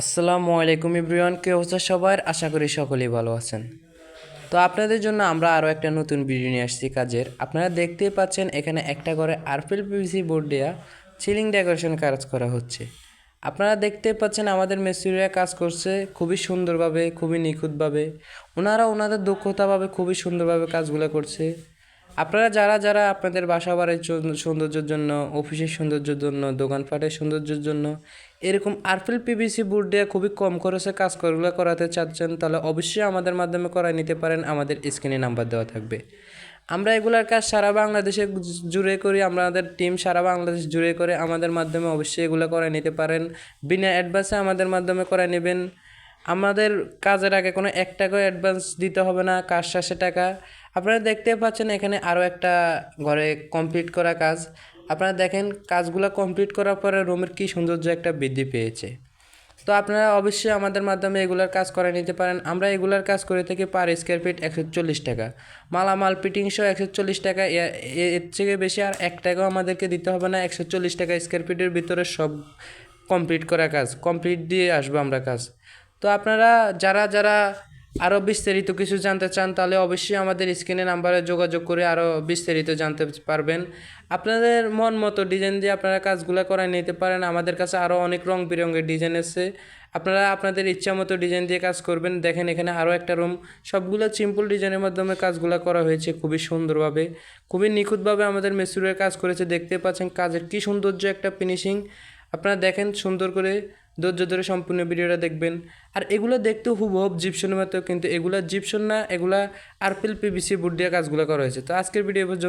আসসালামু আলাইকুম ইব্রিয়ান কে অবস্থা সবার? আশা করি সকলেই ভালো আছেন। তো আপনাদের জন্য আমরা আরও একটা নতুন ভিডিও নিয়ে আসছি কাজের। আপনারা দেখতেই পাচ্ছেন, এখানে একটা করে আরপিএল পিভিসি বোর্ড দেওয়া সিলিং ডেকোরেশন কাজ করা হচ্ছে। আপনারা দেখতে পাচ্ছেন, আমাদের মিস্ত্রিরা কাজ করছে খুবই সুন্দরভাবে, খুবই নিখুঁতভাবে। ওনারা ওনাদের দক্ষতাভাবে খুবই সুন্দরভাবে কাজগুলো করছে। আপনারা যারা যারা আপনাদের বাসা বাড়ির সৌন্দর্যের জন্য, অফিসের সৌন্দর্যের জন্য, দোকানপাটের সৌন্দর্যের জন্য এরকম আরফেল পিভিসি বোর্ড দিয়ে খুবই কম খরচে কাজ করগুলো করাতে চাচ্ছেন, তাহলে অবশ্যই আমাদের মাধ্যমে করায় নিতে পারেন। আমাদের স্ক্রিনে নাম্বার দেওয়া থাকবে। আমরা এগুলার কাজ সারা বাংলাদেশে জুড়ে করি আমাদের টিম সারা বাংলাদেশ জুড়ে করে আমাদের মাধ্যমে অবশ্যই এগুলো করায় নিতে পারেন। বিনা অ্যাডভান্সে আমাদের মাধ্যমে করায় নেবেন। আমাদের কাজের আগে কোনো এক টাকাও অ্যাডভান্স দিতে হবে না, কাজ শেষে টাকা। আপনারা দেখতে পাচ্ছেন এখানে আরও একটা ঘরে কমপ্লিট করা কাজ। আপনারা দেখেন কাজগুলো কমপ্লিট করার পরে রুমের কী সৌন্দর্য একটা বৃদ্ধি পেয়েছে। তো আপনারা অবশ্যই আমাদের মাধ্যমে এগুলার কাজ করে নিতে পারেন। আমরা এগুলার কাজ করে থাকি পার স্কোয়ার ফিট একশো চল্লিশ টাকা। মালামাল পিটিংসহ একশো চল্লিশ টাকা। এর থেকে বেশি আর এক টাকাও আমাদেরকে দিতে হবে না। একশো চল্লিশ টাকা স্কোয়ার ফিটের ভিতরে সব কমপ্লিট করা কাজ। কমপ্লিট দিয়ে আসব আমরা কাজ। তো আপনারা যারা যারা আরও বিস্তারিত কিছু জানতে চান, তাহলে অবশ্যই আমাদের স্ক্রিনে নাম্বারে যোগাযোগ করে আরও বিস্তারিত জানতে পারবেন। আপনাদের মন মতো ডিজাইন দিয়ে আপনারা কাজগুলো করায় নিতে পারেন। আমাদের কাছে আরও অনেক রং বেরঙের ডিজাইন আছে। আপনারা আপনাদের ইচ্ছা মতো ডিজাইন দিয়ে কাজ করবেন। দেখেন এখানে আরও একটা রুম সবগুলো সিম্পল ডিজাইনের মাধ্যমে কাজগুলো করা হয়েছে খুবই সুন্দরভাবে। খুবই নিখুঁতভাবে আমাদের মেসুরের কাজ করেছে। দেখতে পাচ্ছেন কাজের কী সৌন্দর্য একটা ফিনিশিং আপনারা দেখেন সুন্দর করে ধৈর্য ধরে সম্পূর্ণ ভিডিওটা দেখবেন। আর এগুলো দেখতে হুবহু জিপসনের মতো কিন্তু এগুলা জিপসন না, এগুলা আরপিএল পিবিসি বুট দিয়ে কাজগুলো করা হয়েছে। তো আজকের ভিডিও পর্যন্ত